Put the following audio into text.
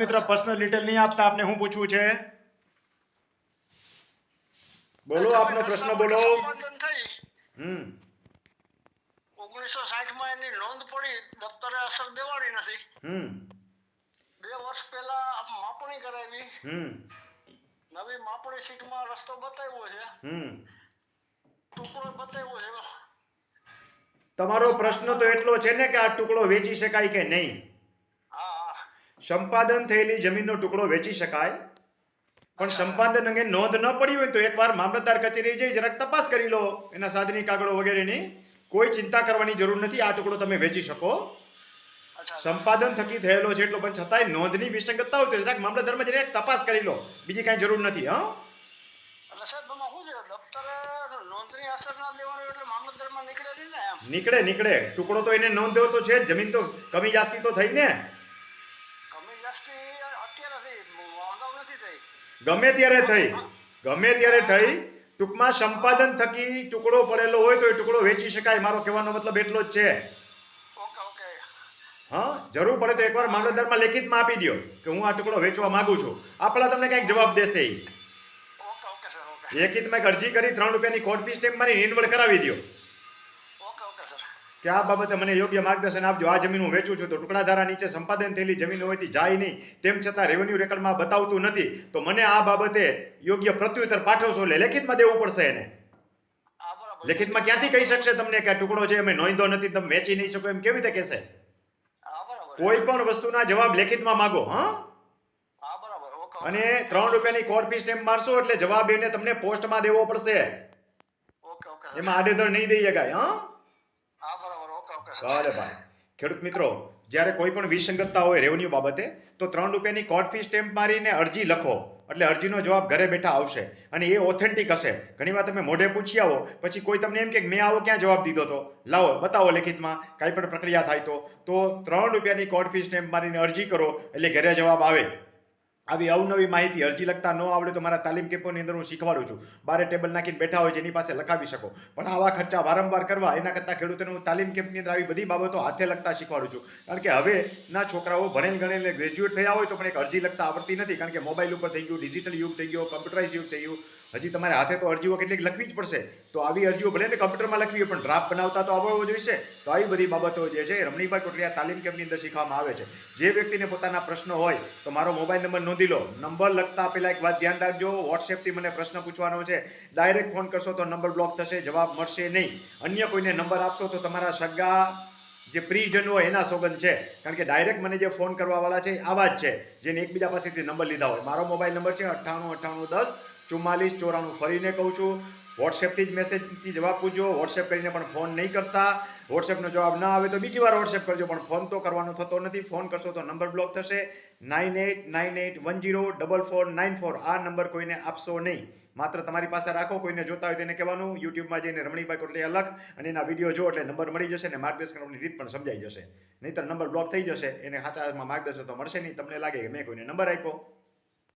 મિત્ર personal detail નહીં આપતા. આપને શું પૂછવું છે? બોલો આપનો પ્રશ્ન બોલો. હમ. ઓગણીસો સાઠમાં એની નોંધ પડી. દફતરે અસર દેવાની નથી. હમ. બે વર્ષ પહેલા માપણી કરાવી. હમ. નવી માપણી શીટમાં રસ્તો બતાવ્યો છે. હમ. ટુકડો બતાવ્યો છે. તમારો પ્રશ્ન તો એટલો છે ને કે આ ટુકડો વેચી શકાય કે નહીં? સંપાદન થયેલી જમીનનો ટુકડો વેચી શકાય. પણ સંપાદન અંગે નોંધ ન પડી હોય તો એકવાર મામલતદાર કચેરી જઈ જરાક તપાસ કરી લો. એના સાધની કાગળો વગેરેની કોઈ ચિંતા કરવાની જરૂર નથી. આ ટુકડો તમે વેચી શકો. સંપાદન થકી થયેલો છે એટલો પણ છતાંય નોંધની વિસંગતતા હોય તો જરાક મામલતદારમાં જઈને તપાસ કરી લો. બીજી કાંઈ જરૂર નથી હા? નીકળે નીકળે ટુકડો તો એને નોંધ્યો તો છે જમીન તો કમી જાસ્તી તો થઈ ને. કમી અત્યારે થઈ અગાઉ નથી થઈ ગમે ત્યારે થઈ. ગમે ત્યારે થઈ. ટૂંકમાં સંપાદન થકી ટુકડો પડેલો હોય તો એ ટુકડો વેચી શકાય. મારો કહેવાનો મતલબ એટલો જ છે. હા જરૂર પડે તો એકવાર મામલતદારમાં લેખિતમાં આપી દો કે હું આ ટુકડો વેચવા માંગુ છું. આપણા તમને કંઈક જવાબ દેશે લેખિતમાં એક અરજી કરી ત્રણ રૂપિયાની કોર્ટ ફી સ્ટેમ્પ મારી નિર્વડ કરાવી દો કે આ બાબતે મને યોગ્ય માર્ગદર્શન આપજો. આ જમીન હું વેચું છું. તો ટુકડા ધારા નીચે સંપાદન થયેલી જમીન હોયથી જાય નહીં. તેમ છતાં રેવન્યુ રેકર્ડમાં બતાવતું નથી. તો મને આ બાબતે યોગ્ય પ્રત્યુત્તર પાઠવશો એટલે લેખિતમાં દેવું પડશે એને. લેખિતમાં ક્યાંથી કહી શકશે તમને કે ટુકડો છે અમે નોંધો નથી તમે વેચી નહીં શકો એમ કેવી રીતે કહેશે? કોઈ પણ વસ્તુના જવાબ લેખિતમાં માગો હા. અને ત્રણ રૂપિયાની કોર્ટ ફી સ્ટેમ્પ મારશો એટલે જવાબ એને તમને પોસ્ટમાં દેવો પડશે. એમાં આડેધડ નહીં દઈ શકાય હા હા? ભલે ભાઈ. ખેડૂત મિત્રો, જ્યારે કોઈ પણ વિસંગતતા હોય રેવન્યુ બાબતે, તો ત્રણ રૂપિયાની કોર્ટ ફી સ્ટેમ્પ મારીને અરજી લખો. એટલે અરજીનો જવાબ ઘરે બેઠા આવશે અને એ ઓથેન્ટિક હશે. ઘણીવાર તમે મોઢે પૂછી આવો, પછી કોઈ તમને એમ કે મેં આવો ક્યાં જવાબ દીધો તો? લાવો, બતાવો લેખિતમાં કાંઈ પણ પ્રક્રિયા થાય તો. તો ત્રણ રૂપિયાની કોર્ટ ફી સ્ટેમ્પ મારીને અરજી કરો, એટલે ઘરે જવાબ આવે. આવી અવનવી માહિતી અરજી લખતા ન આવડે તો મારા તાલીમ કેમ્પોની અંદર હું શીખવાડું છું. બારે ટેબલ નાખીને બેઠા હોય જેની પાસે લખાવી શકો. પણ આવા ખર્ચા વારંવાર કરવા, એના કરતાં ખેડૂતોને હું તાલીમ કેમ્પની અંદર આવી બધી બાબતો હાથે લખતા શીખવાડું છું. કારણ કે હવેના છોકરાઓ ભણેલ ગણેલ ગ્રેજ્યુએટ થયા હોય તો પણ એક અરજી લખતા આવડતી નથી. કારણ કે મોબાઈલ ઉપર થઈ ગયું ડિજિટલ યુગ થઈ ગયો કમ્પ્યુટરાઇઝ યુગ થઈ ગયું. હજી તમારે હાથે તો અરજીઓ કેટલીક લખવી જ પડશે. તો આવી અરજીઓ ભલે ને કમ્પ્યુટરમાં લખવી પણ ડ્રાફ્ટ બનાવતા તો આવડવો જોઈશે. તો આવી બધી બાબતો જે છે રમણીભાઈ કોટડિયા તાલીમ કેમ્પની અંદર શીખવામાં આવે છે. જે વ્યક્તિને પોતાના પ્રશ્નો હોય, તો મારો મોબાઈલ નંબર નોંધી લો. નંબર લખતા પહેલા એક વાત ધ્યાન રાખજો. વોટ્સએપથી મને પ્રશ્ન પૂછવાનો છે. ડાયરેક્ટ ફોન કરશો તો નંબર બ્લોક થશે, જવાબ મળશે નહીં. અન્ય કોઈને નંબર આપશો તો તમારા સગા જે પ્રિજન હોય એના સોગંદ છે. કારણ કે ડાયરેક્ટ મને જે ફોન કરવાવાળા છે આવા જ છે. જેને એકબીજા પાસેથી નંબર લીધા હોય. મારો મોબાઈલ નંબર છે અઠ્ઠાણું અઠ્ઠાણું દસ, ચુમ્માલીસ, ચોરાણું ફરીને કહું છું. વોટ્સએપથી જ મેસેજથી જવાબ પૂછજો. વોટ્સએપ કરીને પણ ફોન નહીં કરતા. વોટ્સએપનો જવાબ ના આવે તો બીજી વાર વોટ્સએપ કરજો, પણ ફોન તો કરવાનો થતો નથી. ફોન કરશો તો નંબર બ્લોક થશે. Nine eight nine eight one zero double four nine four આ નંબર કોઈને આપશો નહીં. માત્ર તમારી પાસે રાખો, કોઈને જોતા હોય તેને કહેવાનું. યુટ્યુબમાં જઈને રમણીભાઈ કોટલી અલગ અને એના વીડિયો જો એટલે નંબર મળી જશે અને માર્ગદર્શન કરવાની રીત પણ સમજાઈ જશે. નહીંતર નંબર બ્લોક થઈ જશે. એને સાચા માર્ગદર્શન તો મળશે નહીં. તમને લાગે કે મેં કોઈને નંબર આપ્યો.